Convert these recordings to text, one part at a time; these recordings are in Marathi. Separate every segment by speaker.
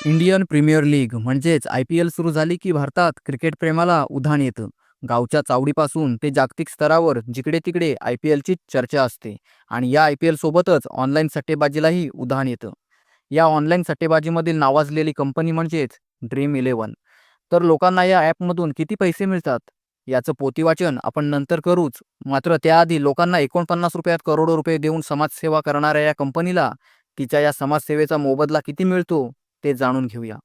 Speaker 1: इंडियन प्रीमियर लीग म्हणजेच आय पी एल सुरू झाली की भारतात क्रिकेट प्रेमाला उधाण येतं. गावच्या चावडीपासून ते जागतिक स्तरावर जिकडे तिकडे आय पी एलची चर्चा असते आणि या आय पी एलसोबतच ऑनलाईन सट्टेबाजीलाही उधाण येतं. या ऑनलाईन सट्टेबाजीमधील नावाजलेली कंपनी म्हणजेच ड्रीम इलेवन तर लोकांना या ॲपमधून किती पैसे मिळतात? याचं पोतीवाचन आपण नंतर करूच. मात्र त्याआधी लोकांना एकोणपन्नास रुपयात करोडो रुपये देऊन समाजसेवा करणाऱ्या या कंपनीला तिच्या या समाजसेवेचा मोबदला किती मिळतो? ते जाणून घेऊया.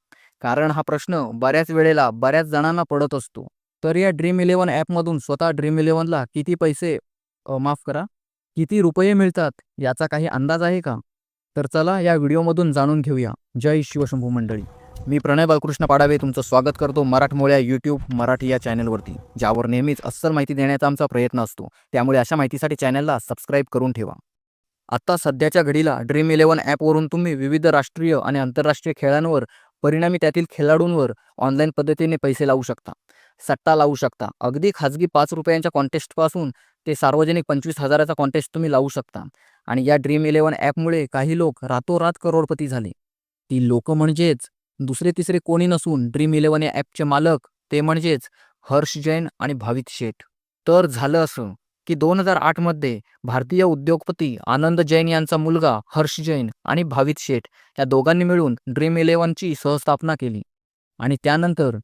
Speaker 1: कारण हा प्रश्न बऱ्याच वेळेला बऱ्याच जणांना पडत असतो. तर या ड्रीम इलेव्हन ॲपमधून स्वतः ड्रीम इलेव्हनला किती पैसे माफ करा किती रुपये मिळतात याचा काही अंदाज आहे का? तर चला या व्हिडिओमधून जाणून घेऊया. जय शिवशंभू मंडळी. मी प्रणय बालकृष्ण पाडावे तुमचं स्वागत करतो मराठमोळ्या यूट्यूब मराठी या चॅनलवरती ज्यावर नेहमीच अस्सल माहिती देण्याचा आमचा प्रयत्न असतो. त्यामुळे अशा माहितीसाठी चॅनलला सबस्क्राईब करून ठेवा. आत्ता सध्याच्या घडीला ड्रीम इलेव्हन ॲपवरून तुम्ही विविध राष्ट्रीय आणि आंतरराष्ट्रीय खेळांवर परिणामी त्यातील खेळाडूंवर ऑनलाईन पद्धतीने पैसे लावू शकता. सट्टा लावू शकता. अगदी खाजगी पाच रुपयांच्या कॉन्टेस्टपासून ते सार्वजनिक पंचवीस हजाराचा कॉन्टेस्ट तुम्ही लावू शकता. आणि या ड्रीम इलेव्हन ॲपमुळे काही लोक रातोरात करोडपती झाले. ती लोक म्हणजेच दुसरे तिसरे कोणी नसून ड्रीम इलेव्हन या ॲपचे मालक ते म्हणजेच हर्ष जैन आणि भावित शेठ. तर झालं असं. की दोन हजार आठमध्ये भारतीय उद्योगपती आनंद जैन यांचा मुलगा हर्ष जैन आणि भावित शेठ या दोघांनी मिळून ड्रीम इलेव्हनची सहस्थापना केली. आणि त्यानंतर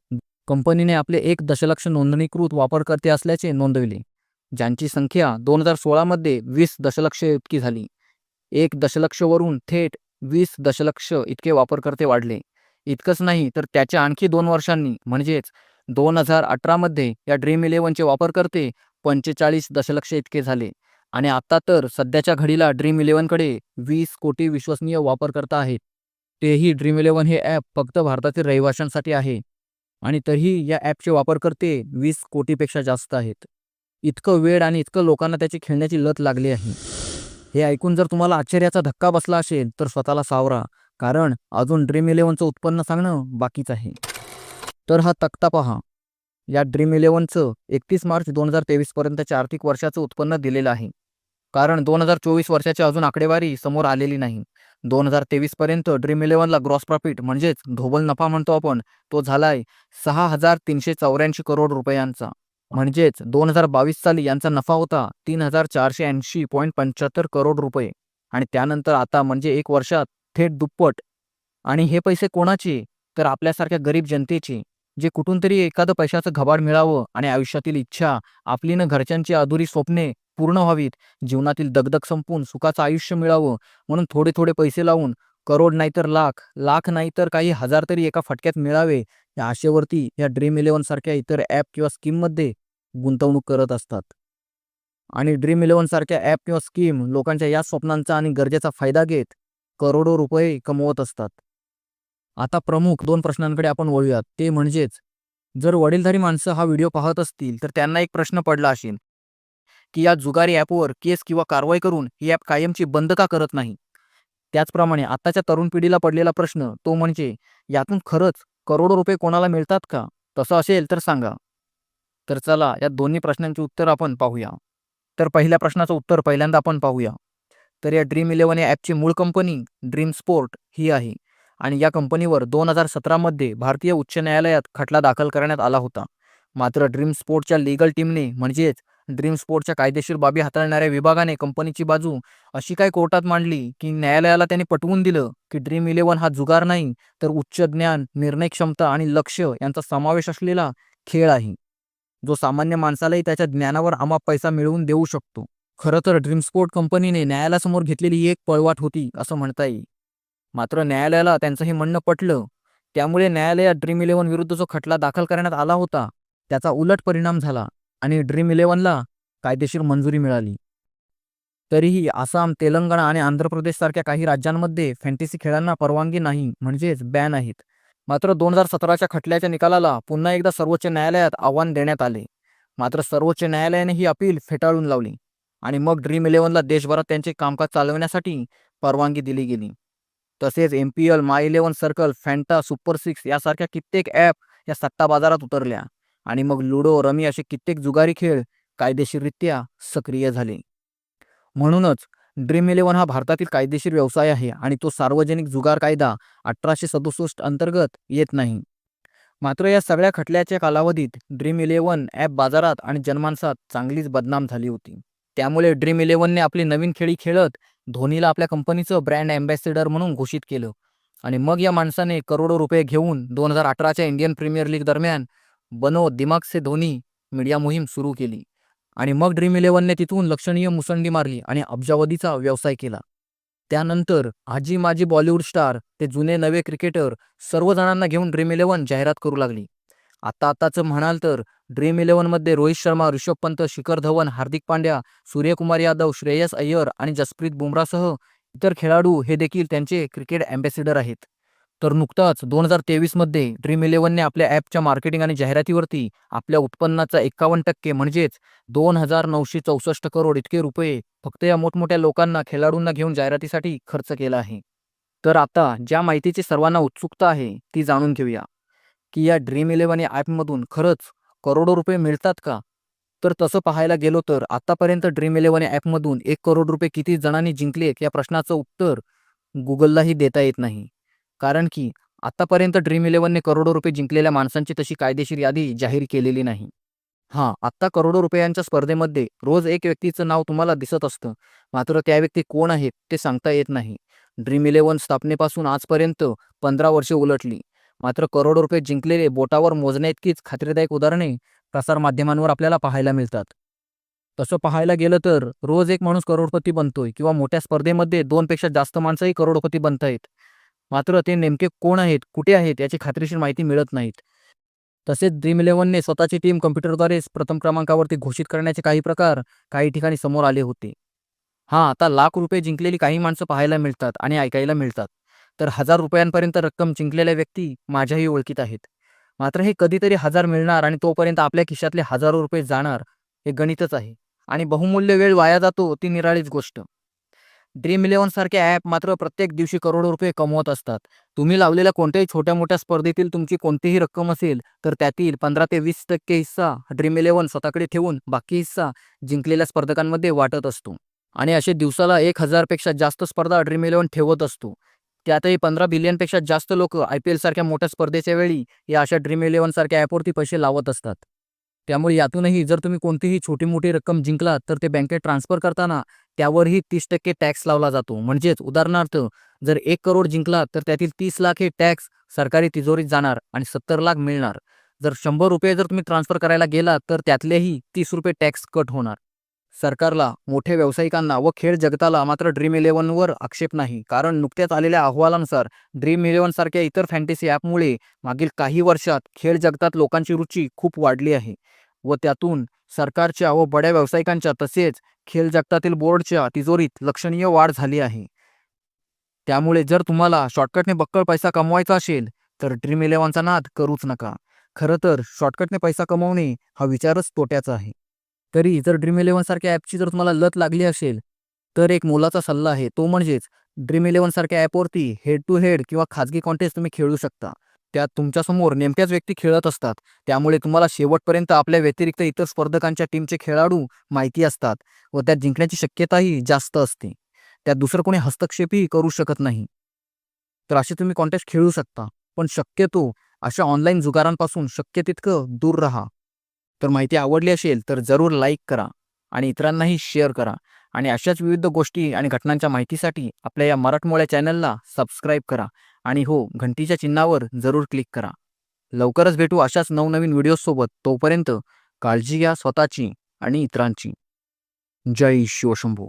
Speaker 1: कंपनीने आपले एक दशलक्ष नोंदणीकृत वापरकर्ते असल्याचे नोंदविले ज्यांची संख्या दोन हजार सोळामध्ये वीस दशलक्ष इतकी झाली. एक दशलक्षवरून थेट वीस दशलक्ष इतके वापरकर्ते वाढले. इतकंच नाही तर त्याच्या आणखी दोन वर्षांनी म्हणजेच दोन हजार अठरामध्ये या ड्रीम इलेव्हनचे वापरकर्ते पंचेचाळीस दशलक्ष इतके झाले. आणि आता तर सध्याच्या घडीला ड्रीम इलेव्हनकडे वीस कोटी विश्वसनीय वापरकर्ता आहेत. तेही ड्रीम इलेव्हन हे ॲप फक्त भारतातील रहिवाशांसाठी आहे. आणि तरीही या ॲपचे वापरकर्ते वीस कोटीपेक्षा जास्त आहेत. इतकं वेळ आणि इतकं लोकांना त्याची खेळण्याची लत लागली आहे. हे ऐकून जर तुम्हाला आश्चर्याचा धक्का बसला असेल तर स्वतःला सावरा. कारण अजून ड्रीम इलेव्हनचं उत्पन्न सांगणं बाकीच आहे. तर हा तक्ता पहा. या ड्रीम इलेव्हनचं एकतीस मार्च दोन हजार तेवीसपर्यंतच्या आर्थिक वर्षाचं उत्पन्न दिलेलं आहे. कारण दोन हजार चोवीस वर्षाची अजून आकडेवारी समोर आलेली नाही. दोन हजार तेवीसपर्यंत ड्रीम इलेव्हनला ग्रॉस प्रॉफिट म्हणजेच ढोबल नफा म्हणतो आपण तो झालाय सहा हजार तीनशे चौऱ्याऐंशी करोड रुपयांचा. म्हणजेच दोन हजार बावीस साली यांचा नफा होता तीन हजार चारशे ऐंशी पॉईंट पंच्याहत्तर करोड रुपये. आणि त्यानंतर आता म्हणजे एक वर्षात थेट दुप्पट. आणि हे पैसे कोणाचे? तर आपल्यासारख्या गरीब जनतेचे. जे कुठून तरी एखादं पैशाचं घबाड मिळावं आणि आयुष्यातील इच्छा आपली न घरच्यांची अधुरी स्वप्ने पूर्ण व्हावीत जीवनातील दगदग संपून सुखाचं आयुष्य मिळावं म्हणून थोडे थोडे पैसे लावून करोड नाहीतर लाख लाख नाहीतर काही हजार तरी एका फटक्यात मिळावे या आशेवरती या ड्रीम इलेव्हन सारख्या इतर ॲप किंवा स्कीममध्ये गुंतवणूक करत असतात. आणि ड्रीम इलेव्हन सारख्या ॲप किंवा स्कीम लोकांच्या या स्वप्नांचा आणि गरजेचा फायदा घेत करोडो रुपये कमवत असतात. आता प्रमुख दोन प्रश्नांकडे आपण वळूयात. ते म्हणजेच जर वडीलधारी माणसं हा व्हिडिओ पाहत असतील तर त्यांना एक प्रश्न पडला असेल की या जुगारी ॲपवर केस किंवा कारवाई करून ही ॲप कायमची बंद का करत नाही? त्याचप्रमाणे आताच्या तरुण पिढीला पडलेला प्रश्न तो म्हणजे यातून खरंच करोडो रुपये कोणाला मिळतात का? तसं असेल तर सांगा. तर चला या दोन्ही प्रश्नांचे उत्तर आपण पाहूया. तर पहिल्या प्रश्नाचं उत्तर पहिल्यांदा आपण पाहूया. तर या ड्रीम इलेव्हन या ॲपची मूळ कंपनी ड्रीम स्पोर्ट ही आहे. आणि या कंपनीवर दोन हजार सतरामध्ये भारतीय उच्च न्यायालयात खटला दाखल करण्यात आला होता. मात्र ड्रीम स्पोर्टच्या लिगल टीमने म्हणजेच ड्रीम स्पोर्टच्या कायदेशीर बाबी हाताळणाऱ्या विभागाने कंपनीची बाजू अशी काय कोर्टात मांडली की न्यायालयाला त्यांनी पटवून दिलं की ड्रीम इलेव्हन हा जुगार नाही तर उच्च ज्ञान निर्णय क्षमता आणि लक्ष यांचा समावेश असलेला खेळ आहे. जो सामान्य माणसालाही त्याच्या ज्ञानावर अमाप पैसा मिळवून देऊ शकतो. खरं तर ड्रीम स्पोर्ट कंपनीने न्यायालयासमोर घेतलेली एक पळवाट होती असं म्हणता येईल. मात्र न्यायालयाला त्यांचं हे म्हणणं पटलं. त्यामुळे न्यायालयात ड्रीम इलेव्हन विरुद्ध जो खटला दाखल करण्यात आला होता त्याचा उलट परिणाम झाला आणि ड्रीम इलेव्हनला कायदेशीर मंजुरी मिळाली. तरीही आसाम तेलंगणा आणि आंध्र प्रदेशसारख्या काही राज्यांमध्ये फॅन्टसी खेळांना परवानगी नाही म्हणजेच बॅन आहेत. मात्र दोन हजार सतराच्या खटल्याच्या निकालाला पुन्हा एकदा सर्वोच्च न्यायालयात आव्हान देण्यात आले. मात्र सर्वोच्च न्यायालयाने ही अपील फेटाळून लावली आणि मग ड्रीम इलेव्हनला देशभरात त्यांचे कामकाज चालवण्यासाठी परवानगी दिली गेली. तसेच M P L My Eleven Circle Fanta super six यासारख्या कित्येक ॲप या सट्टा बाजारात उतरल्या. आणि मग लुडो रमी असे कित्येक जुगारी खेळ कायदेशीररित्या सक्रिय झाले. म्हणूनच ड्रीम इलेव्हन हा भारतातील कायदेशीर व्यवसाय आहे आणि तो सार्वजनिक जुगार कायदा अठराशे सदुसष्ट अंतर्गत येत नाही. मात्र या सगळ्या खटल्याच्या कालावधीत ड्रीम इलेव्हन ॲप बाजारात आणि जनमानसात चांगलीच बदनाम झाली होती. त्यामुळे ड्रीम इलेव्हनने आपली नवीन खेळी खेळत धोनीला आपल्या कंपनीचं ब्रँड अँबॅसेडर म्हणून घोषित केलं. आणि मग या माणसाने करोडो रुपये घेऊन दोन हजार अठराच्या इंडियन प्रीमियर लीग दरम्यान बनो दिमाग से धोनी मीडिया मोहीम सुरू केली. आणि मग ड्रीम इलेव्हनने तिथून लक्षणीय मुसंडी मारली आणि अब्जावधीचा व्यवसाय केला. त्यानंतर आजी माजी बॉलिवूड स्टार ते जुने नवे क्रिकेटर सर्वजणांना घेऊन ड्रीम इलेव्हन जाहिरात करू लागली. आता आताचं म्हणाल तर ड्रीम इलेव्हनमध्ये रोहित शर्मा ऋषभ पंत शिखर धवन हार्दिक पांड्या सूर्यकुमार यादव श्रेयस अय्यर आणि जसप्रीत बुमरासह इतर खेळाडू हे देखील त्यांचे क्रिकेट अँबॅसेडर आहेत. तर नुकताच दोन हजार तेवीसमध्ये ड्रीम इलेव्हनने आपल्या ॲपच्या मार्केटिंग आणि जाहिरातीवरती आपल्या उत्पन्नाचा एकावन्न टक्के म्हणजेच दोन हजार नऊशे चौसष्ट करोड इतके रुपये फक्त या मोठमोठ्या लोकांना खेळाडूंना घेऊन जाहिरातीसाठी खर्च केला आहे. तर आता ज्या माहितीची सर्वांना उत्सुकता आहे ती जाणून घेऊया. की या ड्रीम इलेव्हन या ॲपमधून खरंच करोडो रुपये मिळतात का? तर तसं पाहायला गेलो तर आतापर्यंत ड्रीम इलेव्हन या ॲपमधून एक करोड रुपये किती जणांनी जिंकलेत या प्रश्नाचं उत्तर गुगललाही देता येत नाही. कारण की आतापर्यंत ड्रीम इलेव्हनने करोडो रुपये जिंकलेल्या माणसांची तशी कायदेशीर यादी जाहीर केलेली नाही. हां आत्ता करोडो रुपयांच्या स्पर्धेमध्ये रोज एक व्यक्तीचं नाव तुम्हाला दिसत असतं. मात्र त्या व्यक्ती कोण आहेत ते सांगता येत नाही. ड्रीम इलेव्हन स्थापनेपासून आजपर्यंत पंधरा वर्षे उलटली. मात्र करोडो रुपये जिंकलेले बोटावर मोजण्याइतकीच खात्रीदायक उदाहरणे प्रसारमाध्यमांवर आपल्याला पाहायला मिळतात. तसं पाहायला गेलं तर रोज एक माणूस करोडपती बनतोय किंवा मोठ्या स्पर्धेमध्ये दोनपेक्षा जास्त माणसंही करोडपती आहेत. मात्र ते नेमके कोण आहेत कुठे आहेत याची खात्रीशीर माहिती मिळत नाहीत. तसेच ड्रीम इलेव्हनने स्वतःची टीम कम्प्युटरद्वारे प्रथम क्रमांकावरती घोषित करण्याचे काही प्रकार काही ठिकाणी समोर आले होते. हां आता लाख रुपये जिंकलेली काही माणसं पाहायला मिळतात आणि ऐकायला मिळतात. तर हजार रुपयांपर्यंत रक्कम जिंकलेल्या व्यक्ती माझ्याही ओळखीत आहेत. मात्र हे कधीतरी हजार मिळणार आणि तोपर्यंत आपल्या खिशातले हजारो रुपये जाणार हे गणितच आहे आणि बहुमूल्य वेळ वाया जातो ती निराळीच गोष्ट. ड्रीम इलेव्हन सारखे ॲप मात्र प्रत्येक दिवशी करोडो रुपये कमवत असतात. तुम्ही लावलेल्या कोणत्याही छोट्या मोठ्या स्पर्धेतील तुमची कोणतीही रक्कम असेल तर त्यातील पंधरा ते वीस टक्के हिस्सा ड्रीम इलेव्हन स्वतःकडे ठेवून बाकी हिस्सा जिंकलेल्या स्पर्धकांमध्ये वाटत असतो. आणि असे दिवसाला एक हजारपेक्षा जास्त स्पर्धा ड्रीम इलेव्हन ठेवत असतो. त्यातही पंधरा बिलियनपेक्षा जास्त लोक आय पी एलसारख्या मोठ्या स्पर्धेच्या वेळी या अशा ड्रीम इलेव्हनसारख्या ॲपवरती पैसे लावत असतात. त्यामुळे यातूनही जर तुम्ही कोणतीही छोटी मोठी रक्कम जिंकलात तर ते बँकेत ट्रान्सफर करताना त्यावरही तीस टक्के टॅक्स लावला जातो. म्हणजेच उदाहरणार्थ जर एक करोड जिंकलात तर त्यातील तीस लाख हे टॅक्स सरकारी तिजोरीत जाणार आणि सत्तर लाख मिळणार. जर शंभर रुपये जर तुम्ही ट्रान्सफर करायला गेलात तर त्यातलेही तीस रुपये टॅक्स कट होणार. सरकारला मोठ्या व्यावसायिकांना व खेळ जगताला मात्र ड्रीम इलेव्हनवर आक्षेप नाही. कारण नुकत्याच आलेल्या अहवालानुसार ड्रीम इलेव्हन सारख्या इतर फॅन्टसी ॲपमुळे मागील काही वर्षात खेळ जगतात लोकांची रुची खूप वाढली आहे. व त्यातून सरकारच्या व बड्या व्यावसायिकांच्या तसेच खेळ जगतातील बोर्डच्या तिजोरीत लक्षणीय वाढ झाली आहे. त्यामुळे जर तुम्हाला शॉर्टकटने बक्कळ पैसा कमवायचा असेल तर ड्रीम इलेव्हनचा नाद करूच नका. खरं तर शॉर्टकटने पैसा कमवणे हा विचारच तोट्याचा आहे. तरी जर ड्रीम इलेव्हन सारख्या ॲपची जर तुम्हाला लत लागली असेल तर एक मोलाचा सल्ला आहे. तो म्हणजेच ड्रीम इलेव्हन सारख्या ॲपवरती हेड टू हेड किंवा खाजगी कॉन्टेस्ट तुम्ही खेळू शकता. त्यात तुमच्यासमोर नेमक्याच व्यक्ती खेळत असतात. त्यामुळे तुम्हाला शेवटपर्यंत आपल्या व्यतिरिक्त इतर स्पर्धकांच्या टीमचे खेळाडू माहिती असतात व त्यात जिंकण्याची शक्यताही जास्त असते. त्यात दुसरं कोणी हस्तक्षेपही करू शकत नाही. तर असे तुम्ही कॉन्टेस्ट खेळू शकता. पण शक्यतो अशा ऑनलाईन जुगारांपासून शक्य तितकं दूर राहा. तर माहिती आवडली असेल तर जरूर लाईक करा आणि इतरांनाही शेअर करा. आणि अशाच विविध गोष्टी आणि घटनांच्या माहितीसाठी आपल्या या मराठमोळ्या चॅनलला सबस्क्राईब करा. आणि हो घंटीच्या चिन्हावर जरूर क्लिक करा. लवकरच भेटू अशाच नवनवीन व्हिडिओसोबत तोपर्यंत काळजी घ्या स्वतःची आणि इतरांची. जय शिवशंभू